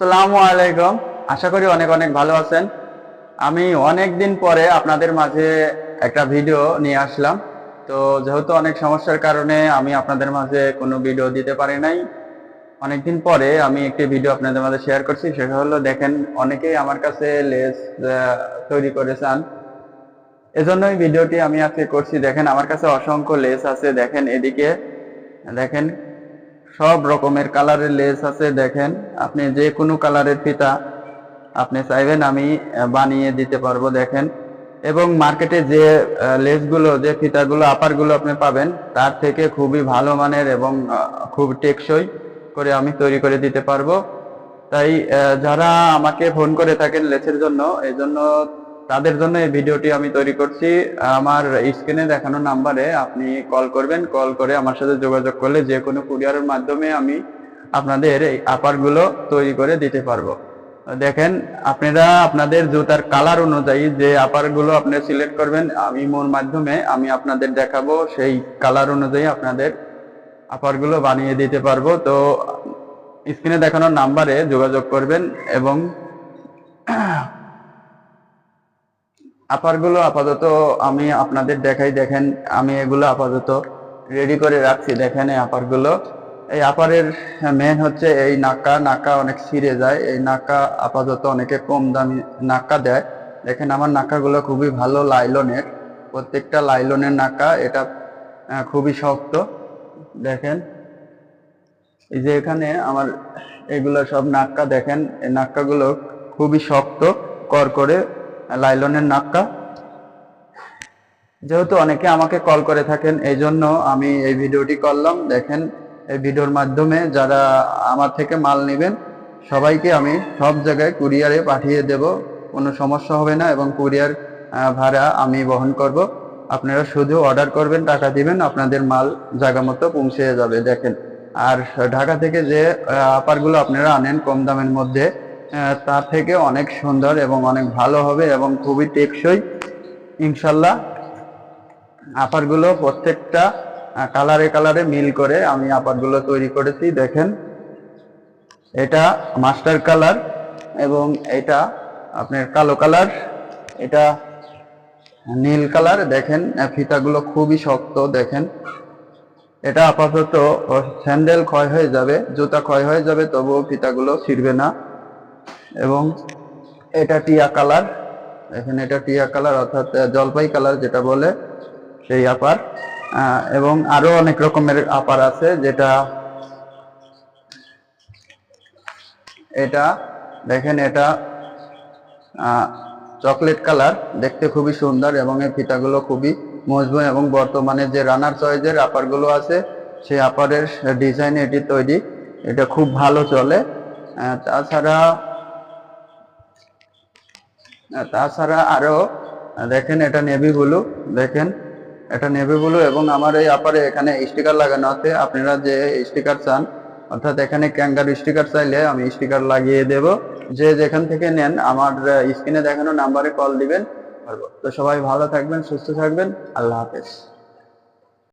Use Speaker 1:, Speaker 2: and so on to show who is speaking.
Speaker 1: আসসালামু আলাইকুম। আশা করি অনেক অনেক ভালো আছেন। আমি অনেক দিন পরে আপনাদের মাঝে একটা ভিডিও নিয়ে আসলাম। তো যেহেতু অনেক সমস্যার কারণে আমি আপনাদের মাঝে কোনো ভিডিও দিতে পারি নাই অনেকদিন পরে আমি একটি ভিডিও আপনাদের মাঝে শেয়ার করছি। সেটা হলো, দেখেন, অনেকেই আমার কাছে লেস তৈরি করে চান এজন্যই ভিডিওটি আমি আজকে করছি। দেখেন, আমার কাছে অসংখ্য লেস আছে। দেখেন, এদিকে, দেখেন সব রকমের কালারের লেস আছে, দেখেন। আপনি যে কোনো কালারের ফিতা আপনি চাইবেন আমি বানিয়ে দিতে পারব, দেখেন। এবং মার্কেটে যে লেসগুলো, যে ফিতাগুলো, আপারগুলো আপনি পাবেন, তার থেকে খুবই ভালো মানের এবং খুব টেকসই করে আমি তৈরি করে দিতে পারব। তাই যারা আমাকে ফোন করে থাকেন লেসের জন্য এই জন্য তাদের জন্য এই ভিডিওটি আমি তৈরি করছি। আমার স্ক্রিনে দেখানো নাম্বারে আপনি কল করবেন, কল করে আমার সাথে যোগাযোগ করলে যে কোনো কুরিয়ারের মাধ্যমে আমি আপনাদের এই আপারগুলো তৈরি করে দিতে পারব। দেখেন, আপনারা আপনাদের জুতার কালার অনুযায়ী যে আপারগুলো আপনি সিলেক্ট করবেন, আমি মোর মাধ্যমে আমি আপনাদের দেখাবো, সেই কালার অনুযায়ী আপনাদের আপারগুলো বানিয়ে দিতে পারব। তো স্ক্রিনে দেখানো নাম্বারে যোগাযোগ করবেন এবং আপারগুলো আপাতত আমি আপনাদের দেখাই, দেখেন আমি এগুলো আপাতত রেডি করে রাখছি। দেখেন এই আপারগুলো। এই আপারের মেন হচ্ছে এই নাকা। নাকা অনেক ছিঁড়ে যায়। এই নাকা আপাতত অনেকে কম দামি নাকা দেয়। দেখেন আমার নাকাগুলো খুবই ভালো লাইলনের। প্রত্যেকটা লাইলনের নাকা এটা খুবই শক্ত। দেখেন, এই যে এখানে আমার এগুলো সব নাক্কা দেখেন, এই নাক্কাগুলো খুবই শক্ত কর করে লাইলনের নাক্কা। যেহেতু অনেকে আমাকে কল করে থাকেন, এই জন্য আমি এই ভিডিওটি করলাম। দেখেন, এই ভিডিওর মাধ্যমে যারা আমার থেকে মাল নেবেন, সবাইকে আমি সব জায়গায় কুরিয়ারে পাঠিয়ে দেব। কোনো সমস্যা হবে না এবং কুরিয়ার ভাড়া আমি বহন করব। আপনারা শুধু অর্ডার করবেন, টাকা দিবেন, আপনাদের মাল জায়গা মতো পৌঁছে যাবে। দেখেন, আর ঢাকা থেকে যে আপারগুলো আপনারা আনেন কম দামের মধ্যে তার থেকে অনেক সুন্দর এবং অনেক ভালো হবে এবং খুবই টেকসই। ইনশাল্লাহ আপারগুলো প্রত্যেকটা কালারে কালারে মিল করে আমি আপারগুলো তৈরি করেছি, দেখেন। এটা মাস্টার কালার এবং এটা আপনার কালো কালার, এটা নীল কালার, দেখেন ফিতাগুলো খুবই শক্ত, দেখেন। এটা আপাতত স্যান্ডেল ক্ষয় হয়ে যাবে, জুতা ক্ষয় হয়ে যাবে, তবুও ফিতাগুলো ছিঁড়বে না। এবং এটা টিয়া কালার। এখানে এটা টিয়া কালার অর্থাৎ জলপাই কালার যেটা বলে সেই আপার। এবং আরও অনেক রকমের আপার আছে যেটা এটা, দেখেন এটা চকলেট কালার। দেখতে খুবই সুন্দর এবং এই ফিতাগুলো খুবই মজবুত এবং বর্তমানে যে রানার চয়েজের আপারগুলো আছে, সেই আপারের ডিজাইন এটি তৈরি। এটা খুব ভালো চলে। তাছাড়া তাছাড়া আরও দেখেন এটা নেভি ব্লু, দেখেন, এটা নেভি ব্লু এবং আমার এই আপারে এখানে স্টিকার লাগানো আছে। আপনারা যে স্টিকার চান, অর্থাৎ এখানে ক্যাঙ্গার স্টিকার চাইলে আমি স্টিকার লাগিয়ে দেব। যে যেখান থেকে নেন, আমার স্ক্রিনে দেখানো নাম্বারে কল দিবেন। তো সবাই ভালো থাকবেন, সুস্থ থাকবেন। আল্লাহ হাফেজ।